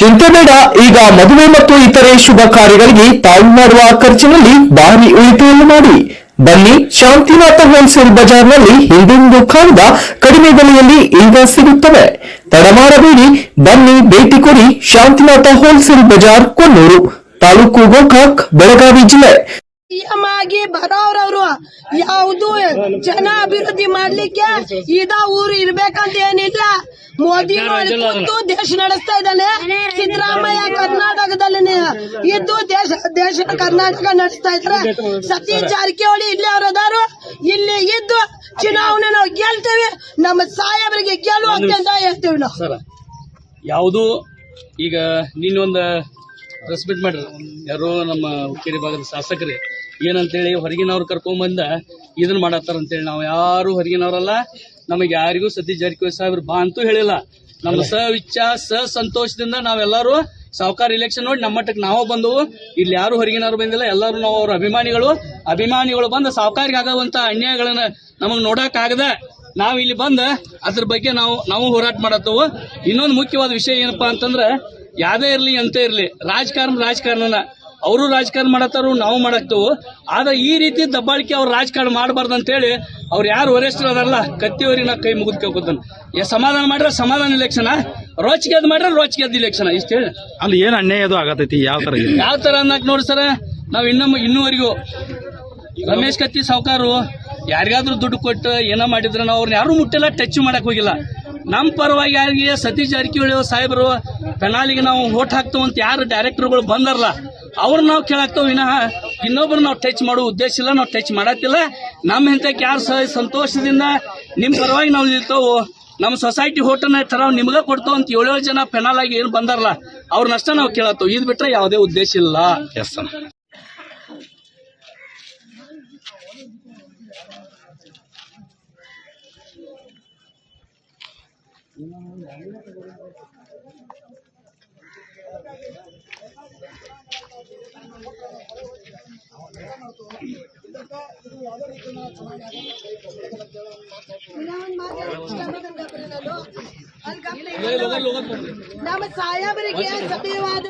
ಚಿಂತೆ ಬೇಡ, ಈಗ ಮದುವೆ ಮತ್ತು ಇತರೆ ಶುಭ ಕಾರ್ಯಗಳಿಗೆ ತಾವು ಮಾಡುವ ಖರ್ಚಿನಲ್ಲಿ ಭಾರಿ ಉಳಿತಾಯ ಮಾಡಿ. ಬನ್ನಿ, ಶಾಂತಿನಾಥ ಹೋಲ್ಸೇಲ್ ಬಜಾರ್ನಲ್ಲಿ ಹಿಂದೆಂದು ಕಾಣದ ಕಡಿಮೆ ಬೆಲೆಯಲ್ಲಿ ಈಗ ಸಿಗುತ್ತವೆ. ತಡಮಾಡಬೇಡಿ ಬನ್ನಿ, ಭೇಟಿ ಕೊಡಿ ಶಾಂತಿನಾಥ ಹೋಲ್ಸೇಲ್ ಬಜಾರ್ ಕೊಲ್ಲೂರು ತಾಲೂಕು ಗೋಕಾಕ್, ಬೆಳಗಾವಿ ಜಿಲ್ಲೆ. ಸಿಎಂ ಆಗಿ ಬರೋರವ್ರು ಯಾವುದು ಜನ ಅಭಿವೃದ್ಧಿ ಮಾಡ್ಲಿಕ್ಕೆ ಇದ ಊರು ಇರ್ಬೇಕಂತ ಏನಿಲ್ಲ. ಮೋದಿ ಕೂತು ದೇಶ ನಡೆಸ್ತಾ ಇದ್ದಾನೆ. ಸಿದ್ದರಾಮಯ್ಯ ಕರ್ನಾಟಕದಲ್ಲಿ ಇದ್ದು ದೇಶ ದೇಶ ಕರ್ನಾಟಕ ನಡೆಸ್ತಾ ಇದ್ರೆ ಸತೀಶ್ ಜಾರಕಿಹೊಳಿ ಇಲ್ಲಿ ಅವ್ರು ಅದಾರು ಇಲ್ಲಿ ಇದ್ದು ಚುನಾವಣೆ ನಾವು ಗೆಲ್ತೇವೆ. ನಮ್ಮ ಸಾಹೇಬರಿಗೆ ಗೆಲುವು ಅಂತ ಹೇಳ್ತೇವೆ ನಾವು. ಸರ. ಯಾವುದು? ಈಗ ನೀನೊಂದು ಪ್ರೆಸ್ ಮೀಟ್ ಮಾಡ್ರಿ. ಯಾರೋ ನಮ್ಮ ಹುಕ್ಕೇರಿ ಭಾಗದ ಶಾಸಕರೇ ಏನಂತೇಳಿ ಹೊರಗಿನವ್ರು ಕರ್ಕೊಂಬಂದ ಇದನ್ನ ಮಾಡತ್ತಾರ ಅಂತೇಳಿ ನಾವು ಯಾರು ಹೊರಗಿನವರಲ್ಲ ನಮಗೆ ಯಾರಿಗೂ ಸತೀಶ್ ಜಾರಕಿಹೊಳಿ ಸಾಹೇಬ್ರು ಬಾ ಅಂತೂ ಹೇಳಿಲ್ಲ. ನಮ್ಮ ಸ ಇಚ್ಛ ಸ ಸಂತೋಷದಿಂದ ನಾವೆಲ್ಲರೂ ಸಾವುಕಾರ ಇಲೆಕ್ಷನ್ ನೋಡಿ ನಮ್ಮ ಮಟ್ಟಕ್ಕೆ ನಾವು ಬಂದವು. ಇಲ್ಲಿ ಯಾರು ಹೊರಗಿನವ್ರು ಬಂದಿಲ್ಲ ಎಲ್ಲರೂ ನಾವು ಅವ್ರ ಅಭಿಮಾನಿಗಳು. ಅಭಿಮಾನಿಗಳು ಬಂದು ಸಾವುಕಾರಿಗೆ ಆಗುವಂತ ಅನ್ಯಾಯಗಳನ್ನ ನಮಗೆ ನೋಡಕ್ಕಾಗದ ನಾವು ಇಲ್ಲಿ ಬಂದ ಅದ್ರ ಬಗ್ಗೆ ನಾವು ನಾವು ಹೋರಾಟ ಮಾಡತ್ತವು. ಇನ್ನೊಂದು ಮುಖ್ಯವಾದ ವಿಷಯ ಏನಪ್ಪಾ ಅಂತಂದ್ರ ಯಾವ್ದೇ ಇರಲಿ ಅಂತ ಇರಲಿ ರಾಜಕಾರಣ ರಾಜಕಾರಣನ. ಅವರು ರಾಜಕಾರಣ ಮಾಡತ್ತಾರು ನಾವು ಮಾಡತ್ತವು. ಆದ್ರೆ ಈ ರೀತಿ ದಬ್ಬಾಳಿಕೆ ಅವ್ರು ರಾಜಕಾರಣ ಮಾಡಬಾರ್ದು ಅಂತೇಳಿ ಅವ್ರು ಯಾರು ವರಿಷ್ಠರು ಅದಲ್ಲ ಕತ್ತಿಯವ್ರಿಗೆ ನಾ ಕೈ ಮುಗಿದು ಕೇಳ್ಕೊತಾನೆ. ಏ ಸಮಾಧಾನ ಮಾಡ್ರೆ ಸಮಾಧಾನ ಇಲೆಕ್ಷನ್ ರೋಚಿಗೆದ್ ಮಾಡ್ರೆ ರೋಚಿಗೆದ್ ಇಲೆಕ್ಷನ್ ಇಷ್ಟ ಹೇಳಿ. ಅಲ್ಲಿ ಏನು ಅನ್ಯಾಯ ಅದು ಆಗತೈತಿ? ಯಾವ ತರ ಯಾವ ತರ ಅನ್ನಕ್ ನೋಡಿ ಸರ ನಾವ್ ಇನ್ನೊಮ್ಮೆ ಇನ್ನೂವರೆಗೂ ರಮೇಶ್ ಕತ್ತಿ ಸಾವುಕಾರು ಯಾರಿಗಾದ್ರೂ ದುಡ್ಡು ಕೊಟ್ಟು ಏನೋ ಮಾಡಿದ್ರೆ ನಾವು ಅವ್ರನ್ನ ಯಾರು ಮುಟ್ಟಿಲ್ಲ ಟಚ್ ಮಾಡಕ್ ಹೋಗಿಲ್ಲ. ನಮ್ಮ ಪರವಾಗಿ ಯಾರಿಗೆ ಸತೀಶ್ ಜಾರಕಿಹೊಳಿ ಸಾಹೇಬರು ಪೆನಾಲಿಗೆ ನಾವು ಓಟ್ ಹಾಕ್ತೇವೆ ಅಂತ ಯಾರು ಡೈರೆಕ್ಟರ್ಗಳು ಬಂದಾರಲ್ಲ ಅವ್ರು ನಾವು ಕೇಳಾಕ್ತೇವೆ ವಿನಃ ಇನ್ನೊಬ್ರು ನಾವು ಟಚ್ ಮಾಡೋ ಉದ್ದೇಶ ಇಲ್ಲ, ನಾವು ಟಚ್ ಮಾಡತ್ತಿಲ್ಲ ನಮ್ಮ ಹೆಂತಕ್ಕೆ ಯಾರು ಸಹ ಸಂತೋಷದಿಂದ ನಿಮ್ಮ ಪರವಾಗಿ ನಾವು ನಿಲ್ತೇವೆ ನಮ್ಮ ಸೊಸೈಟಿ ಹೋಟೆಲ್ ಥರ ನಿಮ್ಗೆ ಕೊಡ್ತಾವ ಅಂತ ಏಳೇಳು ಜನ ಪೆನಾಲ್ ಆಗಿ ಏನು ಬಂದಾರಲ್ಲ, ಅವ್ರನ್ನಷ್ಟೇ ನಾವು ಕೇಳತ್ತೇವೆ ಇದು ಬಿಟ್ರೆ ಯಾವುದೇ ಉದ್ದೇಶ ಇಲ್ಲ. ಎಸ್ ನಮ್ಮ ಸಾಹೇಬರಿಗೆ ಸತ್ಯವಾದ